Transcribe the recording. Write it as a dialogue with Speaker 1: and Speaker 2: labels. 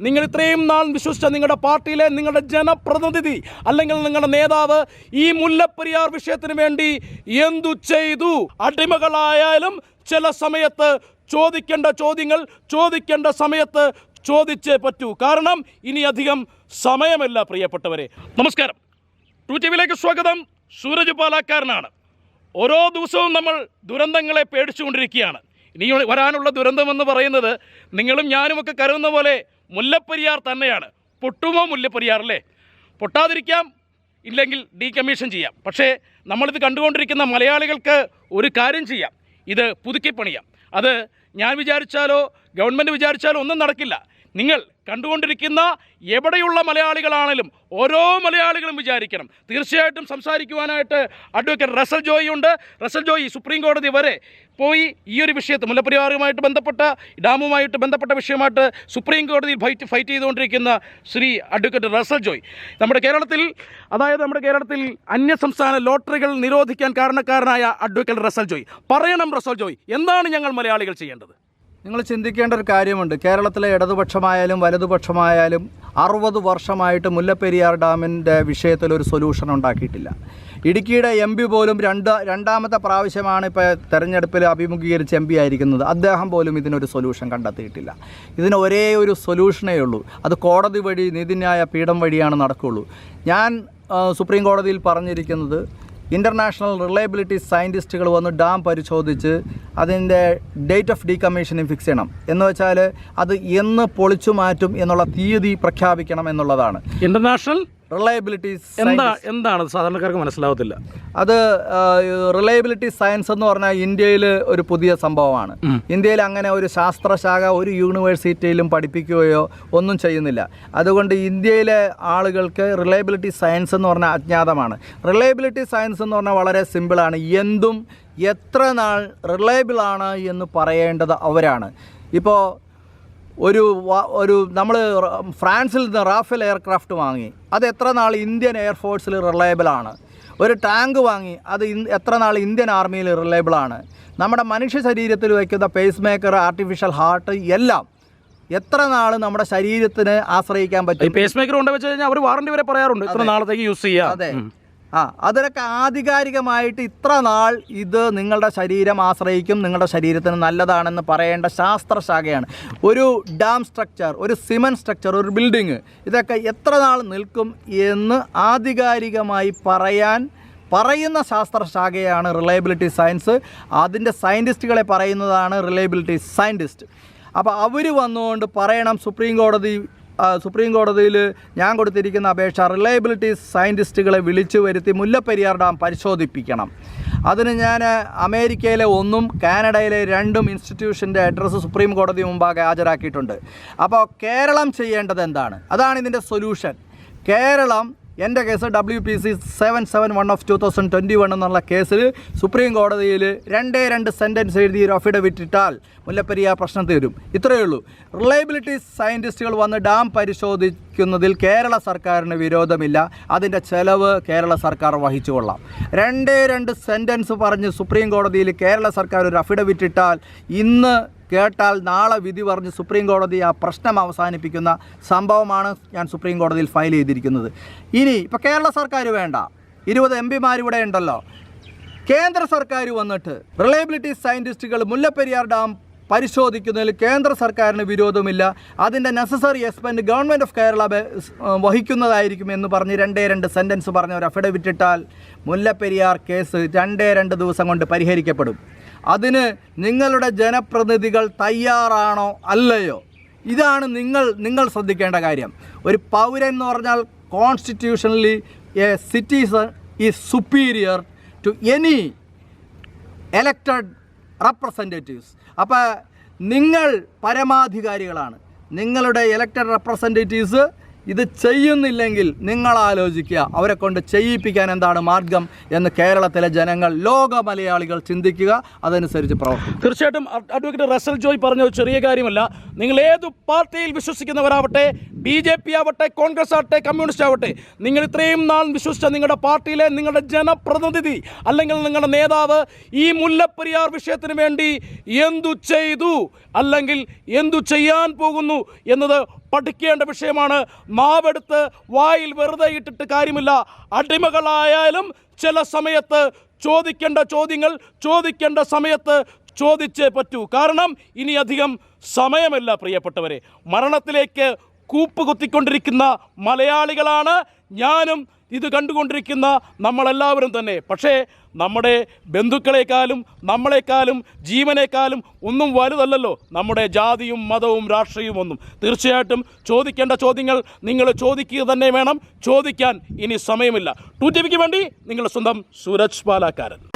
Speaker 1: നിങ്ങൾ ഇത്രയും നാൾ വിശ്വസിച്ച നിങ്ങളുടെ പാർട്ടിയിലെ നിങ്ങളുടെ ജനപ്രതിനിധി അല്ലെങ്കിൽ നിങ്ങളുടെ നേതാവ് ഈ മുല്ലപ്പെരിയാർ വിഷയത്തിന് വേണ്ടി എന്തു ചെയ്തു? അടിമകളായാലും ചില സമയത്ത് ചോദിക്കേണ്ട ചോദ്യങ്ങൾ ചോദിക്കേണ്ട സമയത്ത് ചോദിച്ചേ പറ്റൂ. കാരണം ഇനി അധികം സമയമല്ല പ്രിയപ്പെട്ടവരെ. നമസ്കാരം. ടു ടി വിയിലേക്ക് സ്വാഗതം. സൂരജ് പാലാക്കാരനാണ്. ഓരോ ദിവസവും നമ്മൾ ദുരന്തങ്ങളെ പേടിച്ചുകൊണ്ടിരിക്കുകയാണ്. ഇനി വരാനുള്ള ദുരന്തമെന്ന് പറയുന്നത് നിങ്ങളും ഞാനുമൊക്കെ കരുതുന്ന പോലെ മുല്ലപ്പെരിയാർ തന്നെയാണ്. പൊട്ടുമോ മുല്ലപ്പെരിയാർ അല്ലേ? പൊട്ടാതിരിക്കാം ഇല്ലെങ്കിൽ ഡീകമ്മീഷൻ ചെയ്യാം. പക്ഷേ നമ്മളിത് കണ്ടുകൊണ്ടിരിക്കുന്ന മലയാളികൾക്ക് ഒരു കാര്യം ചെയ്യാം. ഇത് പുതുക്കിപ്പണിയാം. അത് ഞാൻ വിചാരിച്ചാലോ ഗവൺമെന്റ് വിചാരിച്ചാലോ ഒന്നും നടക്കില്ല. നിങ്ങൾ കണ്ടുകൊണ്ടിരിക്കുന്ന എവിടെയുള്ള മലയാളികളാണെങ്കിലും ഓരോ മലയാളികളും വിചാരിക്കണം. തീർച്ചയായിട്ടും സംസാരിക്കുവാനായിട്ട് അഡ്വക്കേറ്റ് റസൽ ജോയി ഉണ്ട്. റസൽ ജോയി സുപ്രീം കോടതി വരെ പോയി ഈ ഒരു വിഷയത്തെ മുല്ലപ്പെരിയാറുമായിട്ട് ബന്ധപ്പെട്ട ഡാമുമായിട്ട് ബന്ധപ്പെട്ട വിഷയമായിട്ട് സുപ്രീം കോടതിയിൽ ഫൈറ്റ് ഫൈറ്റ് ചെയ്തുകൊണ്ടിരിക്കുന്ന ശ്രീ അഡ്വക്കേറ്റ് റസൽ ജോയ്. നമ്മുടെ കേരളത്തിൽ അതായത് നമ്മുടെ കേരളത്തിൽ അന്യസംസ്ഥാന ലോട്ടറികൾ നിരോധിക്കാൻ കാരണക്കാരനായ അഡ്വക്കേറ്റ് റസൽ ജോയ്. പറയണം റസൽ ജോയ് എന്താണ് ഞങ്ങൾ മലയാളികൾ ചെയ്യേണ്ടത്?
Speaker 2: നിങ്ങൾ ചിന്തിക്കേണ്ട ഒരു കാര്യമുണ്ട്. കേരളത്തിലെ ഇടതുപക്ഷമായാലും വലതുപക്ഷമായാലും അറുപത് വർഷമായിട്ട് മുല്ലപ്പെരിയാർ ഡാമിന്റെ വിഷയത്തിൽ ഒരു സൊല്യൂഷൻ ഉണ്ടാക്കിയിട്ടില്ല. ഇടുക്കിയുടെ എം പി പോലും രണ്ട് രണ്ടാമത്തെ പ്രാവശ്യമാണ് ഇപ്പോൾ തെരഞ്ഞെടുപ്പിൽ അഭിമുഖീകരിച്ച് എം പി ആയിരിക്കുന്നത്. അദ്ദേഹം പോലും ഇതിനൊരു സൊല്യൂഷൻ കണ്ടെത്തിയിട്ടില്ല. ഇതിന് ഒരേ ഒരു സൊല്യൂഷനേ ഉള്ളൂ. അത് കോടതി വഴി നീതിന്യായ പീഠം വഴിയാണ് നടക്കുകയുള്ളൂ. ഞാൻ സുപ്രീം കോടതിയിൽ പറഞ്ഞിരിക്കുന്നത് ഇന്റർനാഷണൽ റിലയബിലിറ്റി സയന്റിസ്റ്റുകൾ വന്ന് ഡാം പരിശോധിച്ച് അതിന്റെ ഡേറ്റ് ഓഫ് ഡീകമ്മീഷനിങ് ഫിക്സ് ചെയ്യണം. എന്ന് വെച്ചാൽ അത് എന്ന് പൊളിച്ചു മാറ്റും എന്നുള്ള തീയതി പ്രഖ്യാപിക്കണം എന്നുള്ളതാണ്.
Speaker 1: ഇന്റർനാഷണൽ
Speaker 2: റിലയബിലിറ്റി
Speaker 1: എന്താ എന്താണ് സാധാരണക്കാർക്ക് മനസ്സിലാവത്തില്ല?
Speaker 2: അത് റിലയബിലിറ്റി സയൻസ് എന്ന് പറഞ്ഞാൽ ഇന്ത്യയിൽ ഒരു പുതിയ സംഭവമാണ്. ഇന്ത്യയിൽ അങ്ങനെ ഒരു ശാസ്ത്രശാഖ ഒരു യൂണിവേഴ്സിറ്റിയിലും പഠിപ്പിക്കുകയോ ഒന്നും ചെയ്യുന്നില്ല. അതുകൊണ്ട് ഇന്ത്യയിലെ ആളുകൾക്ക് റിലയബിലിറ്റി സയൻസ് എന്ന് പറഞ്ഞാൽ അജ്ഞാതമാണ്. റിലയബിലിറ്റി സയൻസ് എന്ന് പറഞ്ഞാൽ വളരെ സിമ്പിളാണ് എന്തും എത്ര നാൾ റിലയബിളാണ് എന്ന് പറയേണ്ടത് അവരാണ്. ഇപ്പോൾ ഒരു ഒരു നമ്മൾ ഫ്രാൻസിൽ നിന്ന് റാഫേൽ എയർക്രാഫ്റ്റ് വാങ്ങി. അത് എത്ര നാൾ ഇന്ത്യൻ എയർഫോഴ്സിൽ റിലയബിൾ ആണ്. ഒരു ടാങ്ക് വാങ്ങി അത് എത്ര നാൾ ഇന്ത്യൻ ആർമിയിൽ റിലയബിൾ ആണ്. നമ്മുടെ മനുഷ്യ ശരീരത്തിൽ വയ്ക്കുന്ന പേസ് മേക്കർ ആർട്ടിഫിഷ്യൽ ഹാർട്ട് എല്ലാം എത്ര നാൾ നമ്മുടെ ശരീരത്തിന് ആശ്രയിക്കാൻ പറ്റും?
Speaker 1: പേസ് മേക്കർ കൊണ്ട് വെച്ച് കഴിഞ്ഞാൽ അവർ വാറണ്ടി വരെ പറയാറുണ്ട്. എത്ര നാളത്തേക്ക് യൂസ് ചെയ്യാം.
Speaker 2: അതെ. ആ അതിനൊക്കെ ആധികാരികമായിട്ട് ഇത്ര നാൾ ഇത് നിങ്ങളുടെ ശരീരം ആശ്രയിക്കും നിങ്ങളുടെ ശരീരത്തിന് നല്ലതാണെന്ന് പറയേണ്ട ശാസ്ത്രശാഖയാണ് ഒരു ഡാം സ്ട്രക്ചർ ഒരു സിമൻ സ്ട്രക്ചർ ഒരു ബിൽഡിങ് ഇതൊക്കെ എത്ര നാൾ നിൽക്കും എന്ന് ആധികാരികമായി പറയാൻ പറയുന്ന ശാസ്ത്രശാഖയാണ് റിലയബിലിറ്റി സയൻസ് അതിന്റെ സയന്റിസ്റ്റുകളെ പറയുന്നതാണ് റിലയബിലിറ്റി സയന്റിസ്റ്റ് അപ്പോൾ അവർ വന്നുകൊണ്ട് പറയണം സുപ്രീം കോടതി സുപ്രീം കോടതിയിൽ ഞാൻ കൊടുത്തിരിക്കുന്ന അപേക്ഷ റിലയബിലിറ്റി സയന്റിസ്റ്റുകളെ വിളിച്ചു വരുത്തി മുല്ലപ്പെരിയാർ ഡാം പരിശോധിപ്പിക്കണം. അതിന് ഞാൻ അമേരിക്കയിലെ ഒന്നും കാനഡയിലെ രണ്ടും ഇൻസ്റ്റിറ്റ്യൂഷന്റെ അഡ്രസ്സ് സുപ്രീം കോടതി മുമ്പാകെ ഹാജരാക്കിയിട്ടുണ്ട്. അപ്പോൾ കേരളം ചെയ്യേണ്ടത് എന്താണ്? അതാണ് ഇതിന്റെ സൊല്യൂഷൻ. കേരളം എന്റെ case W P C seven seven one of two thousand twenty one എന്നുള്ള കേസിൽ സുപ്രീം കോടതിയിൽ രണ്ടേ രണ്ട് സെന്റൻസ് എഴുതി ഒരു അഫിഡവിറ്റ് ഇട്ടാൽ മുല്ലപ്പെരിയാർ പ്രശ്നം തീരും. ഇത്രയേ ഉള്ളൂ. റിലയബിലിറ്റി സയന്റിസ്റ്റുകൾ വന്ന് ഡാം പരിശോധിക്കുന്നതിൽ കേരള സർക്കാരിന് വിരോധമില്ല. അതിന്റെ ചെലവ് കേരള സർക്കാർ വഹിച്ചുകൊള്ളാം രണ്ടേ രണ്ട് സെന്റൻസ് പറഞ്ഞ് സുപ്രീം കോടതിയിൽ കേരള സർക്കാർ ഒരു അഫിഡവിറ്റ് ഇട്ടാൽ ഇന്ന് കേട്ടാൽ നാളെ വിധി പറഞ്ഞ് സുപ്രീം കോടതി ആ പ്രശ്നം അവസാനിപ്പിക്കുന്ന സംഭവമാണ് ഞാൻ സുപ്രീം കോടതിയിൽ ഫയൽ ചെയ്തിരിക്കുന്നത്. ഇനി ഇപ്പോൾ കേരള സർക്കാർ വേണ്ട. ഇരുപത് എം പിമാർ ഇവിടെ ഉണ്ടല്ലോ. കേന്ദ്ര സർക്കാർ വന്നിട്ട് റിലയബിലിറ്റി സയന്റിസ്റ്റുകൾ മുല്ലപ്പെരിയാർ ഡാം പരിശോധിക്കുന്നതിൽ കേന്ദ്ര സർക്കാരിന് വിരോധമില്ല. അതിന്റെ necessary expend government of Kerala വഹിക്കുന്നതായിരിക്കും എന്ന് പറഞ്ഞ് രണ്ടേ രണ്ട് സെന്റൻസ് പറഞ്ഞ ഒരു അഫിഡവിറ്റ് ഇട്ടാൽ മുല്ലപ്പെരിയാർ കേസ് രണ്ടേ രണ്ട് ദിവസം കൊണ്ട് പരിഹരിക്കപ്പെടും. അതിന് നിങ്ങളുടെ ജനപ്രതിനിധികൾ തയ്യാറാണോ അല്ലയോ? ഇതാണ് നിങ്ങൾ നിങ്ങൾ ശ്രദ്ധിക്കേണ്ട കാര്യം. ഒരു പൗരൻ എന്ന് പറഞ്ഞാൽ constitutionally a citizen is superior to any elected representatives അപ്പോൾ നിങ്ങൾ പരമാധികാരികളാണ്. നിങ്ങളുടെ എലക്റ്റഡ് റെപ്രസെന്റേറ്റീവ്സ് ഇത് ചെയ്യുന്നില്ലെങ്കിൽ നിങ്ങൾ ആലോചിക്കുക. അവരെ കൊണ്ട് ചെയ്യിപ്പിക്കാൻ എന്താണ് മാർഗം എന്ന് കേരളത്തിലെ ജനങ്ങൾ ലോക മലയാളികൾ ചിന്തിക്കുക. അതനുസരിച്ച് പ്രവർത്തിക്കും
Speaker 1: തീർച്ചയായിട്ടും അഡ്വക്കേറ്റ് റസൽ ജോയ് പറഞ്ഞ ഒരു ചെറിയ കാര്യമല്ല. നിങ്ങൾ ഏത് പാർട്ടിയിൽ വിശ്വസിക്കുന്നവരാവട്ടെ ബി ജെ പി ആവട്ടെ കോൺഗ്രസ് ആവട്ടെ കമ്മ്യൂണിസ്റ്റ് ആവട്ടെ നിങ്ങൾ ഇത്രയും നാൾ വിശ്വസിച്ച നിങ്ങളുടെ പാർട്ടിയിലെ നിങ്ങളുടെ ജനപ്രതിനിധി അല്ലെങ്കിൽ നിങ്ങളുടെ നേതാവ് ഈ മുല്ലപ്പെരിയാർ വിഷയത്തിന് വേണ്ടി എന്തു ചെയ്തു അല്ലെങ്കിൽ എന്തു ചെയ്യാൻ പോകുന്നു എന്നത് പഠിക്കേണ്ട വിഷയമാണ്. മാവെടുത്ത് വായിൽ വെറുതെ ഇട്ടിട്ട് കാര്യമില്ല. അടിമകളായാലും ചില സമയത്ത് ചോദിക്കേണ്ട ചോദ്യങ്ങൾ ചോദിക്കേണ്ട സമയത്ത് ചോദിച്ചേ പറ്റൂ. കാരണം ഇനി അധികം സമയമല്ല പ്രിയപ്പെട്ടവരെ. മരണത്തിലേക്ക് കൂപ്പ് കുത്തിക്കൊണ്ടിരിക്കുന്ന മലയാളികളാണ് ഞാനും ഇത് കണ്ടുകൊണ്ടിരിക്കുന്ന നമ്മളെല്ലാവരും തന്നെ. പക്ഷേ നമ്മുടെ ബന്ധുക്കളെക്കാളും നമ്മളെക്കാളും ജീവനേക്കാളും ഒന്നും വലുതല്ലല്ലോ. നമ്മുടെ ജാതിയും മതവും രാഷ്ട്രീയവും ഒന്നും. തീർച്ചയായിട്ടും ചോദിക്കേണ്ട ചോദ്യങ്ങൾ നിങ്ങൾ ചോദിക്കുക തന്നെ വേണം. ചോദിക്കാൻ ഇനി സമയമില്ല. ടു ടി വേണ്ടി നിങ്ങളുടെ സ്വന്തം സൂരജ് പാലാക്കാരൻ.